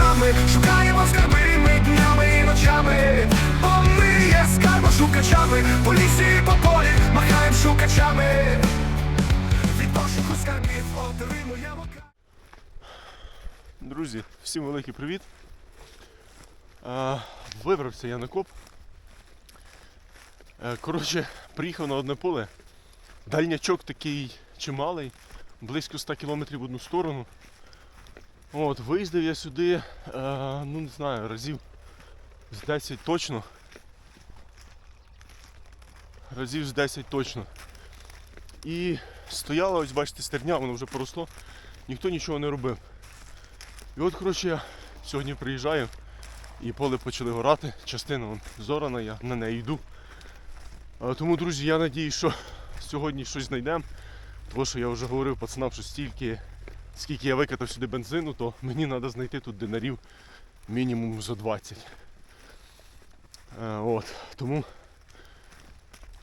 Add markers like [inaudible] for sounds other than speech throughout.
шукачами, шукаємо скарби ми днями і ночами, бо ми є скарбошукачами, по лісі і по полі махаємо шукачами. Від пошуку скарбів отримуємо Друзі, всім великий привіт. А, вибрався я на коп. Е, Коротше, приїхав на одне поле. Дальнячок такий чималий, близько 100 кілометрів в одну сторону. От, виїздив я сюди, е, ну не знаю, разів з 10 точно. Разів з 10 точно. І стояла, ось бачите, стерня, воно вже поросло, ніхто нічого не робив. І от, коротше, я сьогодні приїжджаю і поле почали горати. Частина вон зорана, я на неї йду. А, Тому, друзі, я надію, що сьогодні щось знайдемо. Тому що я вже говорив пацанам, що стільки, скільки я викатав сюди бензину, то мені треба знайти тут динарів мінімум за 20. Е, От, тому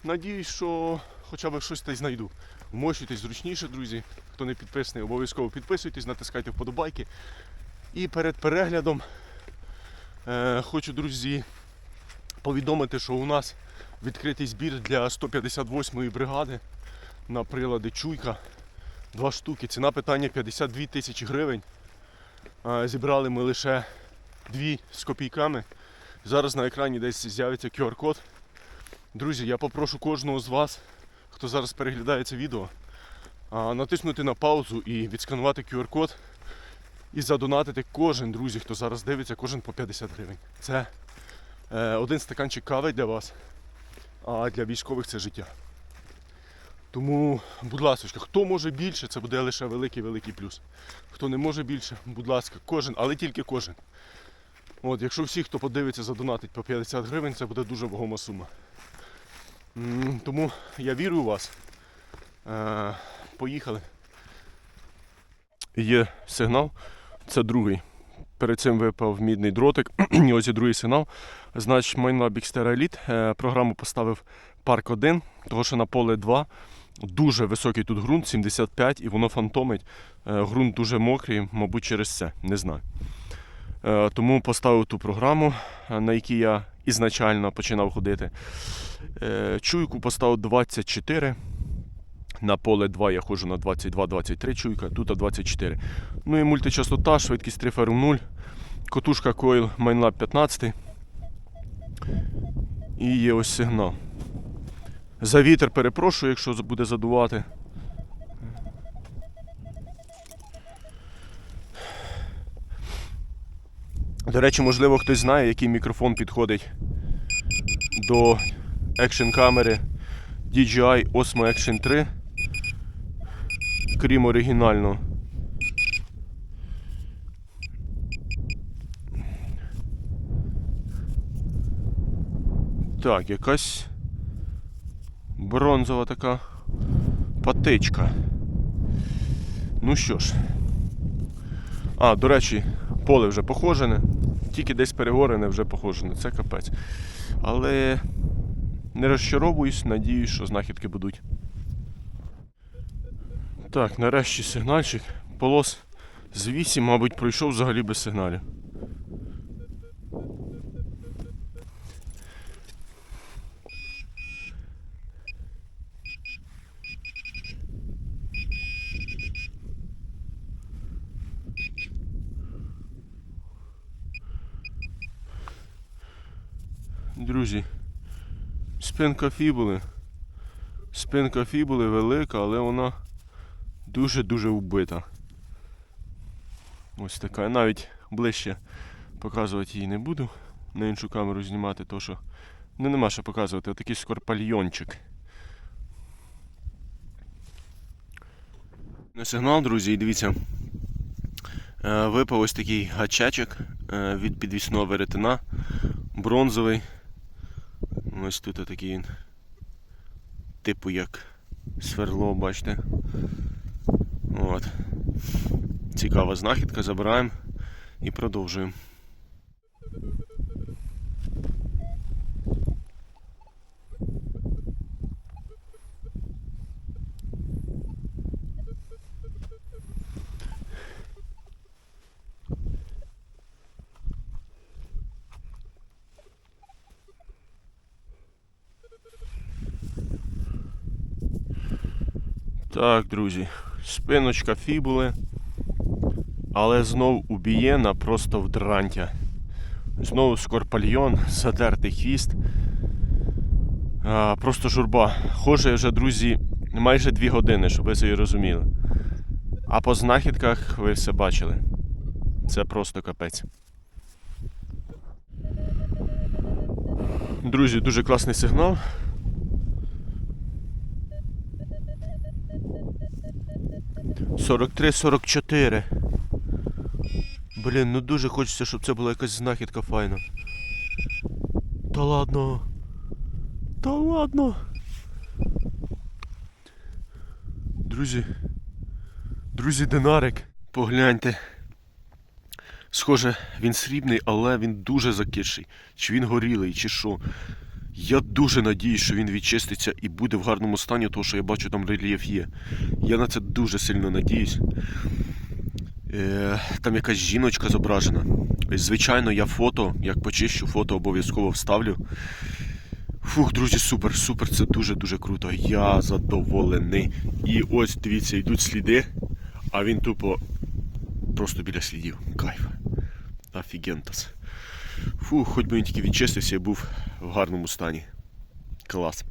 надіюсь, що хоча б щось та й знайду. Вмощуйтесь зручніше, друзі. Хто не підписаний, обов'язково підписуйтесь, натискайте вподобайки. І перед переглядом е, хочу, друзі, повідомити, що у нас відкритий збір для 158-ї бригади на прилади Чуйка. Два штуки. Ціна питання 52 тисячі гривень. Зібрали ми лише дві з копійками. Зараз на екрані десь з'явиться QR-код. Друзі, я попрошу кожного з вас, хто зараз переглядає це відео, натиснути на паузу і відсканувати QR-код і задонатити кожен, друзі, хто зараз дивиться, кожен по 50 гривень. Це е, один стаканчик кави для вас, а для військових це життя. Тому, будь ласка, хто може більше, це буде лише великий-великий плюс. Хто не може більше, будь ласка, кожен, але тільки кожен. От, якщо всі, хто подивиться, задонатить по 50 гривень, це буде дуже вагома сума. Тому я вірю у вас. Е, Поїхали. Є сигнал, це другий. Перед цим випав мідний дротик, і [clears throat] ось і другий сигнал. Значить, Майнлаб Xterra Elite е, програму поставив парк 1, того що на поле 2 дуже високий тут ґрунт, 75, і воно фантомить. Е, Ґрунт дуже мокрий, мабуть, через це, не знаю. Е, Тому поставив ту програму, е, на якій я ізначально починав ходити. Чуйку поставив 24. На поле 2 я ходжу на 22-23 чуйка, тут 24. Ну і мультичастота, швидкість 3 ферм 0. Котушка Coil MineLab 15. І є ось сигнал. За вітер перепрошую, якщо буде задувати. До речі, можливо, хтось знає, який мікрофон підходить до екшн камери DJI Osmo Action 3, крім оригінального. Так, якась бронзова така патичка. Ну що ж. А, до речі, поле вже похожене, тільки десь перегорене вже похожене, це капець. Але не розчаровуюсь, надіюсь, що знахідки будуть. Так, нарешті сигнальчик. Полос з 8, мабуть, пройшов взагалі без сигналів. Друзі, спинка фібули. Спинка фібули велика, але вона дуже-дуже вбита. Ось така. Навіть ближче показувати її не буду. На іншу камеру знімати, то що ну, нема що показувати, отакий скорпальйончик. На сигнал, друзі, і дивіться. е, Випав ось такий гачачок е, від підвісного веретена. Бронзовий. Ось тут такий він. Типу як сверло, бачите. От. Цікава знахідка, забираємо і продовжуємо. Так, друзі, спиночка фібули, але знов убієна просто в дрантя. Знову скорпальйон, задертий хвіст. А, просто журба. Хоже вже, друзі, майже дві години, щоб ви собі розуміли. А по знахідках ви все бачили. Це просто капець. Друзі, дуже класний сигнал. Сорок три, сорок чотири. Блін, ну дуже хочеться, щоб це була якась знахідка файна. Та ладно. Та ладно. Друзі. Друзі, динарик. Погляньте. Схоже, він срібний, але він дуже закисший. Чи він горілий, чи що. Я дуже надіюсь, що він відчиститься і буде в гарному стані, тому що я бачу там рельєф є. Я на це дуже сильно надіюсь. Е, там якась жіночка зображена. Звичайно, я фото, як почищу, фото обов'язково вставлю. Фух, друзі, супер, супер, це дуже-дуже круто. Я задоволений. І ось дивіться, йдуть сліди, а він тупо просто біля слідів. Кайф. Офігентас. Фух, хоч би він тільки відчистився і був в гарному стані. Клас.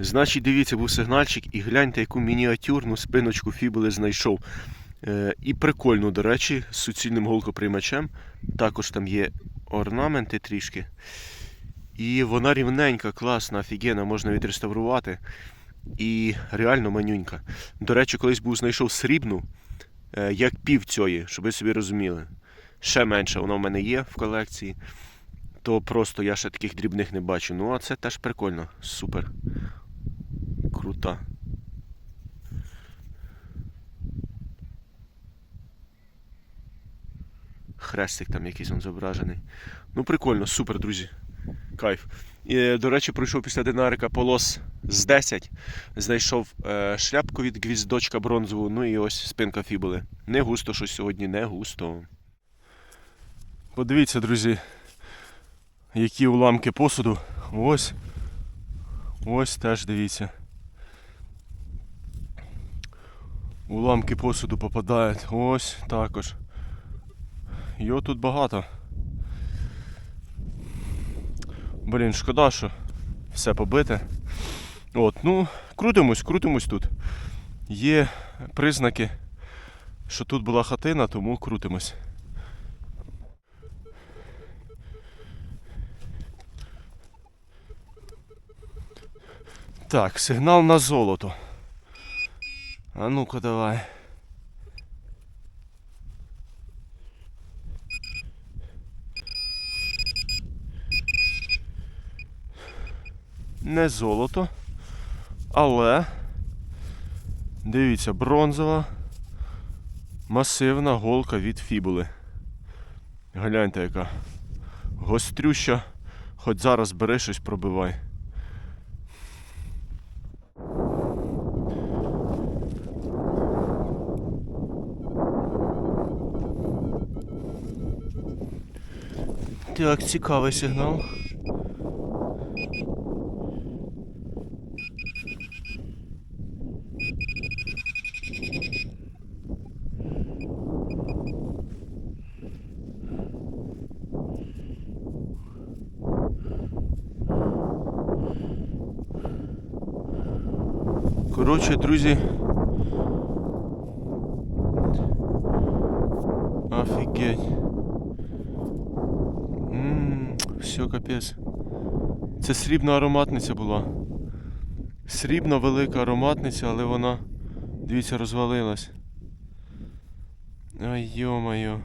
Значить, дивіться, був сигнальчик і гляньте, яку мініатюрну спиночку фібули знайшов. Е, і прикольно, до речі, з суцільним голкоприймачем. Також там є орнаменти трішки. І вона рівненька, класна, офігенна, можна відреставрувати. І реально манюнька. До речі, колись був знайшов срібну, е, як пів цієї, щоб ви собі розуміли. Ще менше вона в мене є в колекції. То просто я ще таких дрібних не бачу. Ну, а це теж прикольно. Супер. Крута. Хрестик там якийсь он зображений. Ну, прикольно, супер, друзі. Кайф. І, до речі, пройшов після динарика полос з 10. Знайшов е, шляпку від гвіздочка бронзову, ну і ось спинка фібули. Не густо щось сьогодні, не густо. Подивіться, друзі, які уламки посуду. Ось. Ось теж дивіться. Уламки посуду попадають. Ось також. Його тут багато. Блін, шкода, що все побите. От, ну, крутимось, крутимось тут. Є признаки, що тут була хатина, тому крутимось. Так, сигнал на золото. А ну-ка давай. Не золото, але дивіться, бронзова масивна голка від фібули. Гляньте, яка гострюща, хоч зараз бери щось пробивай. Так, цікавий сигнал. Коротше, друзі. Офігеть. Ммм, все, капець. Це срібна ароматниця була. Срібна велика ароматниця, але вона, дивіться, розвалилась. Ай, йо-моє.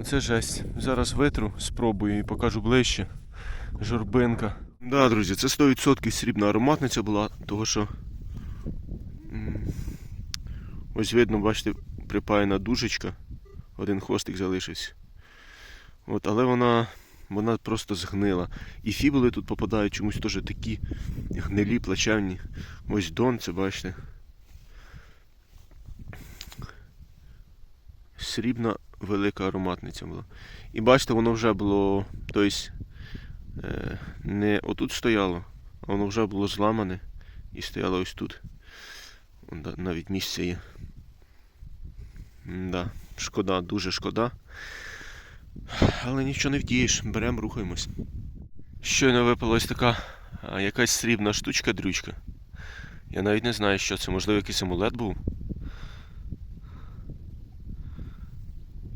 Оце жесть. Зараз витру, спробую і покажу ближче. Журбинка. Да, друзі, це 100% срібна ароматниця була, того що. Ось видно, бачите, припаяна дужечка. Один хвостик залишився. От, але вона, вона просто згнила. І фібули тут попадають чомусь теж такі гнилі, плачевні. Ось дон, це бачите. Срібна велика ароматниця була. І бачите, воно вже було. Тобто, не отут стояло, А воно вже було зламане і стояло ось тут. Навіть місце є. Да, шкода, дуже шкода. Але нічого не вдієш, беремо, рухаємось. Щойно випала ось така якась срібна штучка дрючка. Я навіть не знаю, що це, можливо, якийсь амулет був.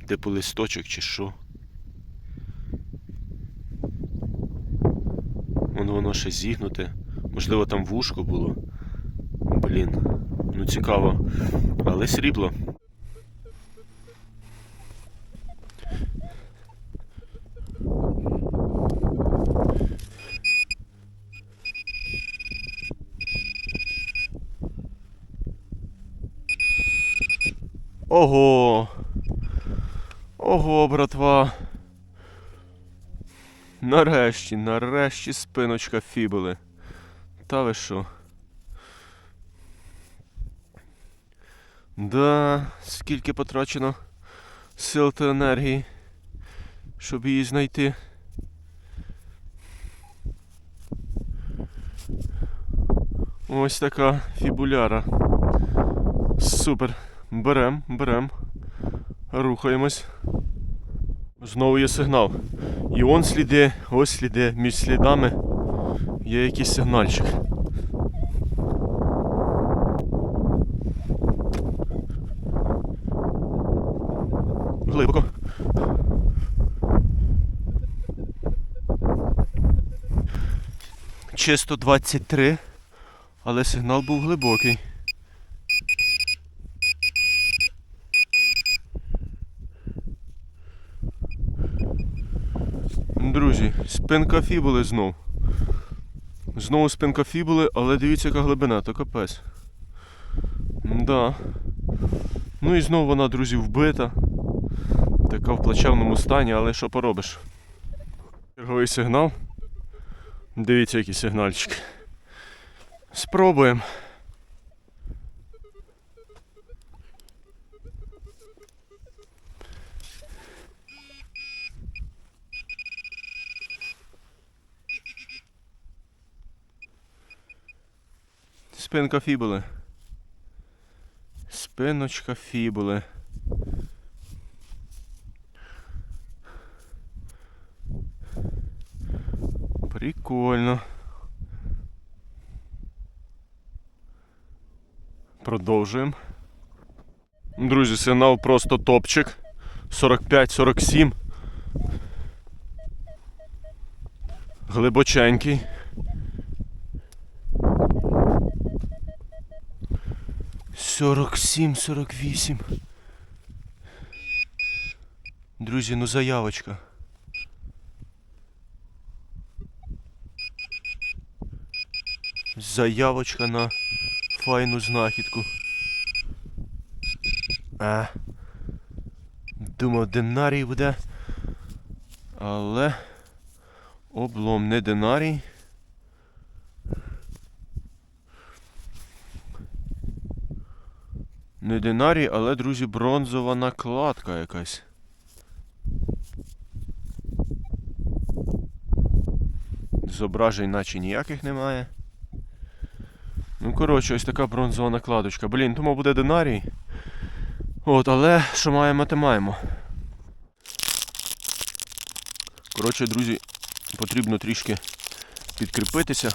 Типу листочок чи що. Воно воно ще зігнуте. Можливо, там вушко було. Блін. Ну цікаво. Але срібло. Ого. Ого, братва. Нарешті, нарешті спиночка фібули. Та ви що? Да, скільки потрачено сил та енергії, щоб її знайти. Ось така фібуляра. Супер. Берем, берем. Рухаємось. Знову є сигнал. І он сліди, ось сліди. Між слідами є якийсь сигнальчик. Глибоко. Чисто 23, але сигнал був глибокий. Друзі, спинка фібули знов. Знову спинка фібули, але дивіться, яка глибина, то капець. Да. Ну і знову вона, друзі, вбита. Така в плачевному стані, але що поробиш? Черговий сигнал. Дивіться, який сигнальчик. Спробуємо. Спинка фібули. Спиночка фібули. Прикольно. Продовжуємо. Друзі, сигнал просто топчик. 45-47. Глибоченький. Сорок сім, сорок вісім. Друзі, ну заявочка. Заявочка на файну знахідку. А. Думав, динарій буде. Але облом не динарій. Не динарій, але, друзі, бронзова накладка якась. Зображень наче ніяких немає. Ну, коротше, ось така бронзова накладочка. Блін, тому буде динарій. От, але що маємо, те маємо. Коротше, друзі, потрібно трішки підкріпитися,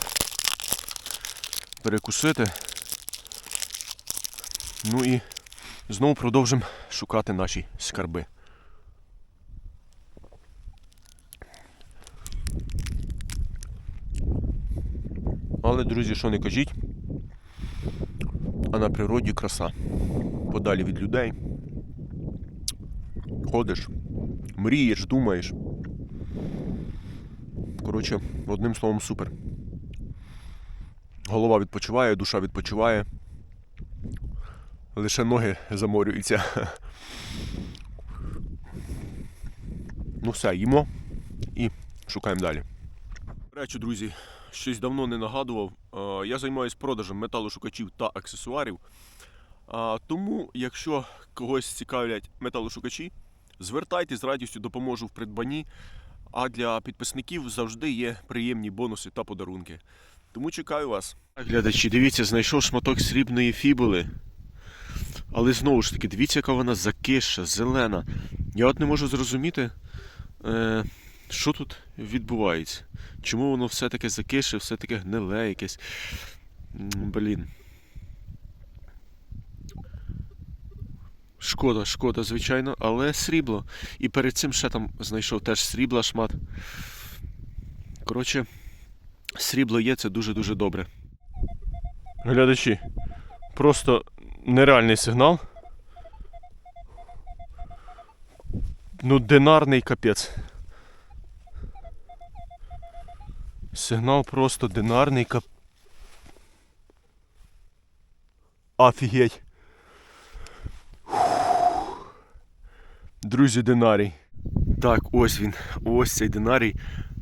перекусити. Ну і знову продовжимо шукати наші скарби. Але, друзі, що не кажіть, а на природі краса. Подалі від людей. Ходиш, мрієш, думаєш. Коротше, одним словом, супер. Голова відпочиває, душа відпочиває. Лише ноги заморюються. Ну все, їмо і шукаємо далі. Речі, друзі, щось давно не нагадував. Я займаюся продажем металошукачів та аксесуарів. Тому, якщо когось цікавлять металошукачі, звертайтесь з радістю допоможу в придбанні. А для підписників завжди є приємні бонуси та подарунки. Тому чекаю вас. Глядачі, дивіться, знайшов шматок срібної фібули. Але знову ж таки, дивіться, яка вона закиша, зелена. Я от не можу зрозуміти, е, що тут відбувається. Чому воно все таке закише, все таке гниле якесь. Блін. Шкода, шкода, звичайно, але срібло. І перед цим ще там знайшов теж срібла шмат. Коротше, срібло є, це дуже-дуже добре. Глядачі, просто нереальний сигнал. Ну, динарний капець. Сигнал просто динарний кап. Офігеть. Друзі, динарій. Так, ось він. Ось цей динарій.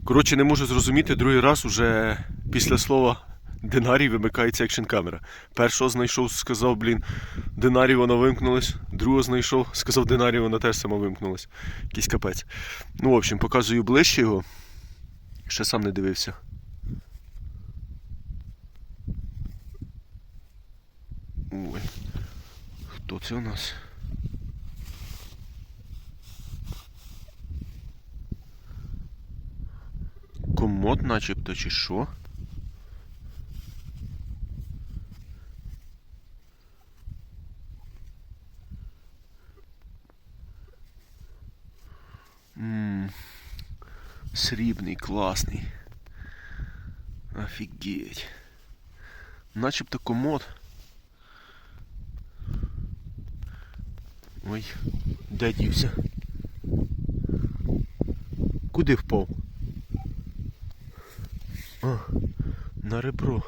Коротше, не можу зрозуміти, другий раз уже після слова динарій вимикається екшн камера. Першого знайшов, сказав, блін, динарій воно вимкнулось. Другого знайшов, сказав, динарій воно теж само вимкнулось. Якийсь капець. Ну, в общем, показую ближче його. Ще сам не дивився. Ой. Хто це у нас? Комод начебто чи що? Ммм, срібний, класний. Офігеть. Начебто комод. Ой, де дівся? Куди впав? А, на ребро.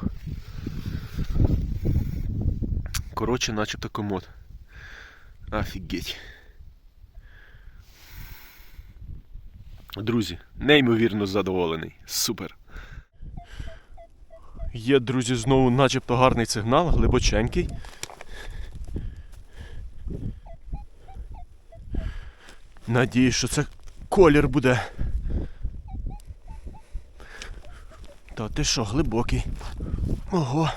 Коротше, начебто комод. Офігеть. Друзі, неймовірно задоволений. Супер. Є, друзі, знову начебто гарний сигнал, глибоченький. Надіюсь, що це колір буде. Та ти що, глибокий? Ого.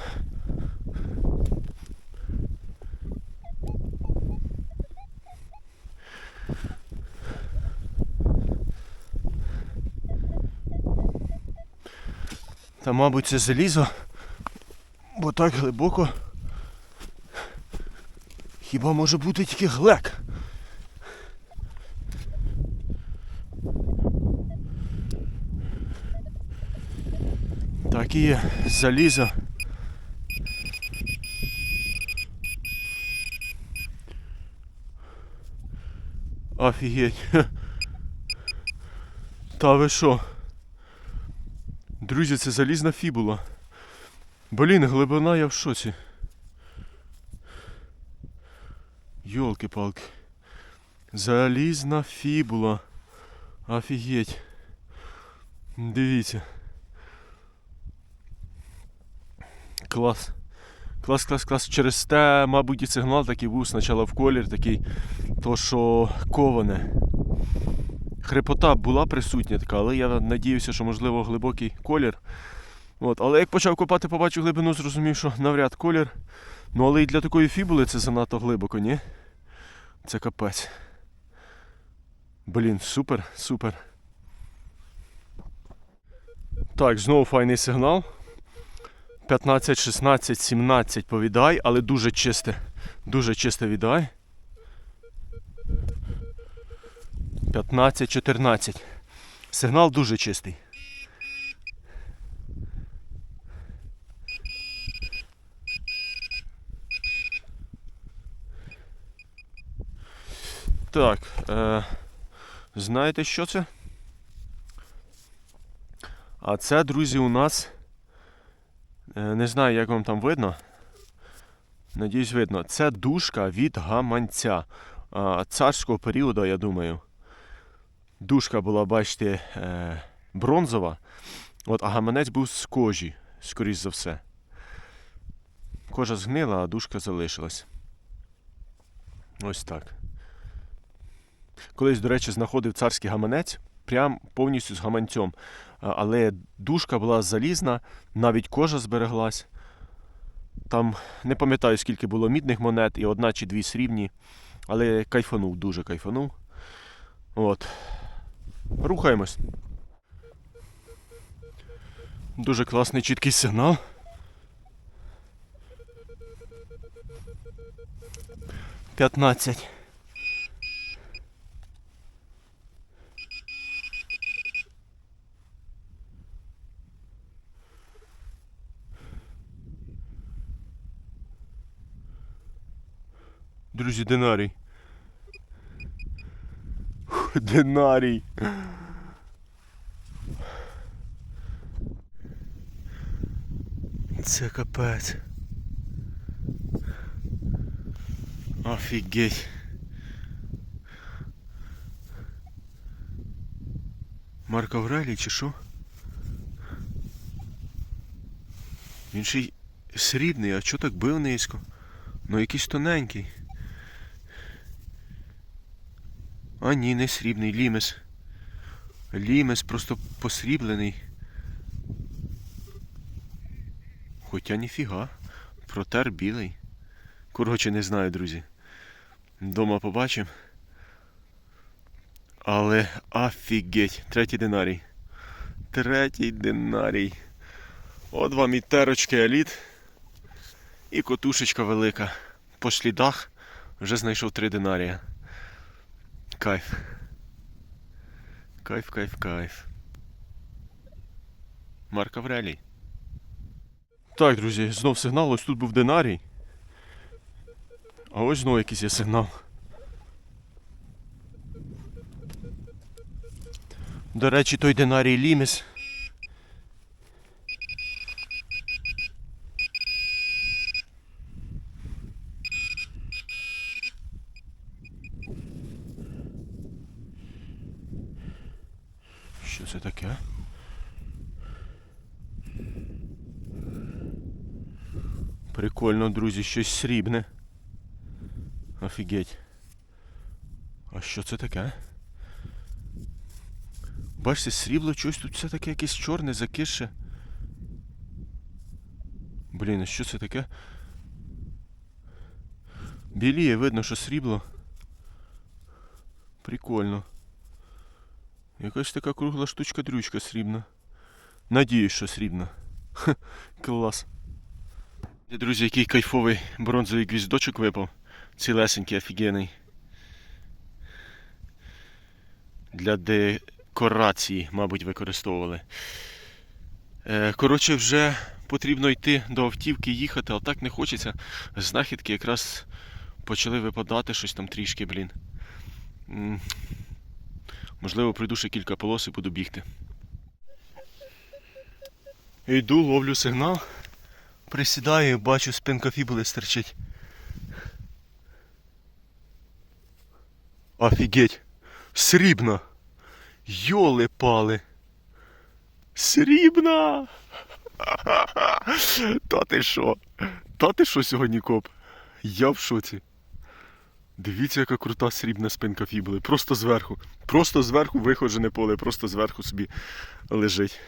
Та, мабуть, це залізо, бо так глибоко. Хіба може бути тільки глек? Так і є, залізо. Офігеть. [laughs] Та ви що? Друзі, це залізна фібула. Блін, глибина я в шоці. Йолки-палки. Залізна фібула. Офігеть. Дивіться. Клас. Клас, клас, клас. Через те, мабуть, і сигнал такий був спочатку в колір такий, то що коване. Хрипота була присутня така, але я надіявся, що можливо глибокий колір. От. Але як почав копати, побачив глибину, зрозумів, що навряд колір. Ну але і для такої фібули це занадто глибоко, ні? Це капець. Блін, супер, супер. Так, знову файний сигнал. 15, 16, 17 повідай, але дуже чисте. Дуже чисте віддай. 15, 14. Сигнал дуже чистий. Так. Е, знаєте, що це? А це, друзі, у нас. Е, Не знаю, як вам там видно. Надіюсь, видно. Це дужка від гаманця. А, Царського періоду, я думаю. Дужка була, бачите, е, бронзова. От, а гаманець був з кожі, скоріш за все. Кожа згнила, а дужка залишилась. Ось так. Колись, до речі, знаходив царський гаманець прям повністю з гаманцем. Але дужка була залізна, навіть кожа збереглась. Там не пам'ятаю, скільки було мідних монет, і одна чи дві срібні. Але кайфанув, дуже кайфанув. От. Рухаємось. Дуже класний чіткий сигнал. П'ятнадцять. Друзі, динарій. Динарій. Це капець. Офігеть. Марк Аврелій чи що? Він ще й срібний, а чого так бив низько? Ну якийсь тоненький. А ні, не срібний, лімес. Лімес просто посріблений. Хоча ніфіга. Протер білий. Коротше, не знаю, друзі. Дома побачимо. Але офігеть. Третій динарій. Третій динарій. От вам і терочки еліт. І котушечка велика. По слідах вже знайшов три динарія. Кайф. Кайф, кайф, кайф. Марк Аврелій. Так, друзі, знов сигнал. Ось тут був динарій. А ось знову якийсь є сигнал. До речі, той динарій ліміс. Що це таке? Прикольно, друзі, щось срібне. Офігеть. А що це таке? Бачите, срібло щось тут все таке якесь чорне, закисше. Блін, а що це таке? Біліє, видно, що срібло. Прикольно. Якась така кругла штучка-дрючка срібна. Надіюсь, що срібна. Ха, клас. Друзі, який кайфовий бронзовий гвіздочок випав. Цілесенький, офігенний. Для декорації, мабуть, використовували. Е, Коротше, вже потрібно йти до автівки, їхати, але так не хочеться. Знахідки якраз почали випадати щось там трішки, блін. Можливо, пройду ще кілька полос і буду бігти. Йду, ловлю сигнал. Присідаю, бачу, спинка фібули стерчить. Офігеть! Срібна! Йоли пали! Срібна! [laughs] Та ти що? Та ти що сьогодні коп? Я в шоці. Дивіться, яка крута срібна спинка фібули. Просто зверху. Просто зверху виходжене поле, просто зверху собі лежить.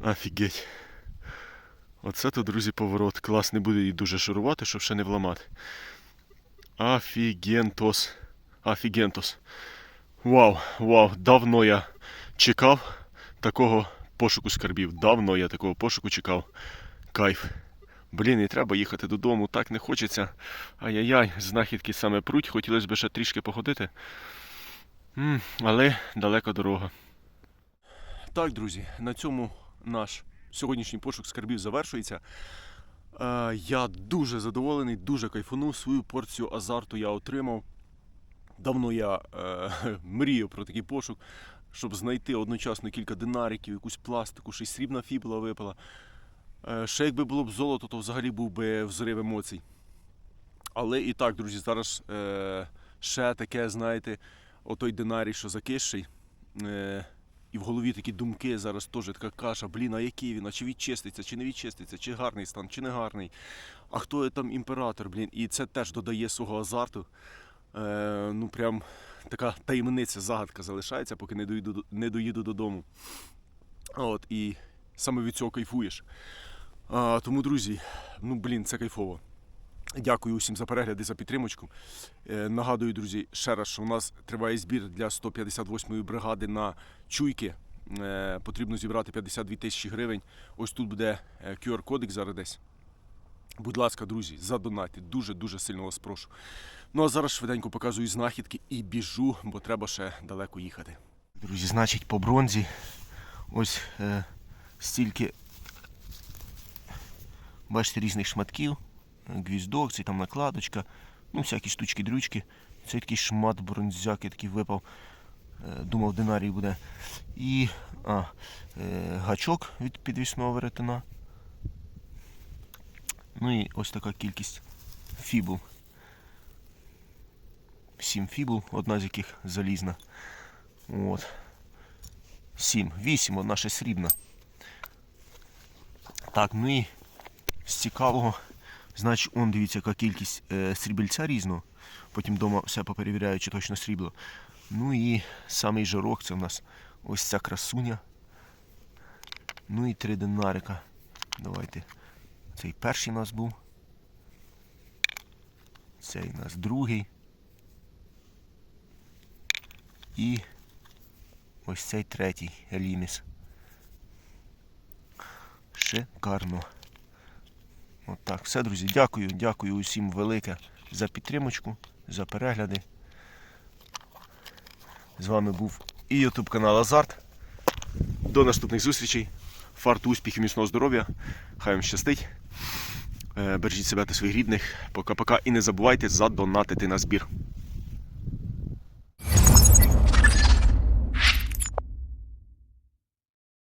Офігеть. Оце то, друзі, поворот. Клас не буде її дуже шарувати, щоб ще не вламати. Афігентос. Афігентос. Вау, вау, давно я чекав такого пошуку скарбів. Давно я такого пошуку чекав. Кайф. Блін, і треба їхати додому, так не хочеться. Ай-яй-яй, знахідки саме пруть, хотілося б ще трішки походити. М, але далека дорога. Так, друзі, на цьому наш сьогоднішній пошук скарбів завершується. Е, я дуже задоволений, дуже кайфанув. Свою порцію азарту я отримав. Давно я е, [laughs] мріяв про такий пошук, щоб знайти одночасно кілька динариків, якусь пластику, й срібна фібула випала. Е, ще якби було б золото, то взагалі був би взрив емоцій. Але і так, друзі, зараз е, ще таке, знаєте, отой динарій, що закисший. Е, і в голові такі думки зараз теж така каша, блін, а який він, а чи відчиститься, чи не відчиститься, чи гарний стан, чи не гарний. А хто там імператор, блін, і це теж додає свого азарту. Е, ну прям така таємниця, загадка залишається, поки не доїду, не доїду додому. От, і саме від цього кайфуєш. А, тому, друзі, ну блін, це кайфово. Дякую усім за перегляд і за підтримочку. Е, нагадую, друзі, ще раз, що у нас триває збір для 158-ї бригади на чуйки. Е, потрібно зібрати 52 тисячі гривень. Ось тут буде е, QR-кодик зараз десь. Будь ласка, друзі, задонайте. Дуже-дуже сильно вас прошу. Ну а зараз швиденько показую знахідки і біжу, бо треба ще далеко їхати. Друзі, значить, по бронзі ось е, стільки, бачите, різних шматків, е, гвіздок, це там накладочка, ну, всякі штучки-дрючки. Це такий шмат бронзяки такий випав. Е, Думав, динарій буде. І а, е, гачок від підвісного веретена. Ну і ось така кількість фібул. Сім фібул, одна з яких залізна. От. Сім. Вісім, одна ще срібна. Так, ну і з цікавого, значить, он дивіться, яка кількість е, срібельця різного. Потім вдома все поперевіряю, чи точно срібло. Ну і самий жарок це у нас ось ця красуня. Ну і три динарика. Давайте. Цей перший у нас був. Цей у нас другий. І ось цей третій Еліміс. Шикарно. От так, все, друзі. Дякую, дякую усім велике за підтримочку, за перегляди. З вами був і YouTube канал Азарт. До наступних зустрічей. Фарту, успіхів, міцного здоров'я. Хай вам щастить. Е, Бережіть себе та своїх рідних. Пока-пока. І не забувайте задонатити на збір.